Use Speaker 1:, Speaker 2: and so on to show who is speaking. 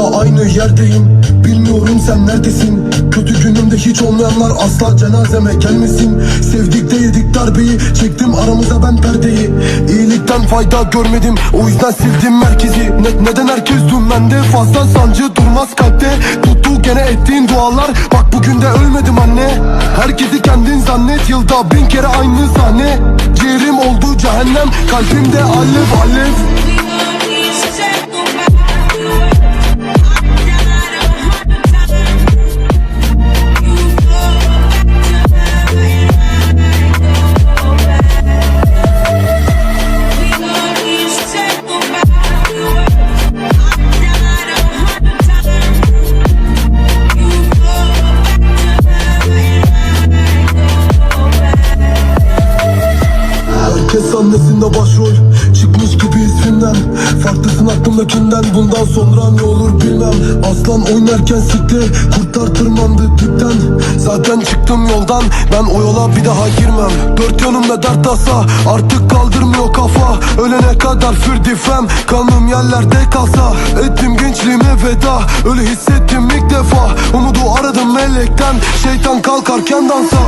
Speaker 1: aynı yerdeyim. Bilmiyorum sen neredesin? Kötü günümde hiç olmayanlar asla cenazeme gelmesin. Sevdik de yedik darbeyi. Çektim aramıza ben perdeyi. İyilikten fayda görmedim. O yüzden sildim merkezi. Ne, Neden herkes dümende Fazla sancı durmaz kalpte. Tuttu gene ettiğin dualar. Bak bugün de ölmedim anne. Herkesi kendin zannet. Yılda bin kere aynı sahne. Ciğerim oldu cehennem. Kalbimde alev alev Çıkmış gibi isminden Farklısın aklımdakinden. Bundan sonra ne olur bilmem. Aslan oynarken sikti Kurtlar tırmandı dipten. Zaten çıktım yoldan Ben o yola bir daha girmem. Dört yanımda dert tasa Artık kaldırmıyor kafa. Ölene kadar für difem Kanım yerlerde kalsa. Ettim gençliğime veda Öyle hissettim ilk defa. Umudu aradım melekten Şeytan kalkarken dansa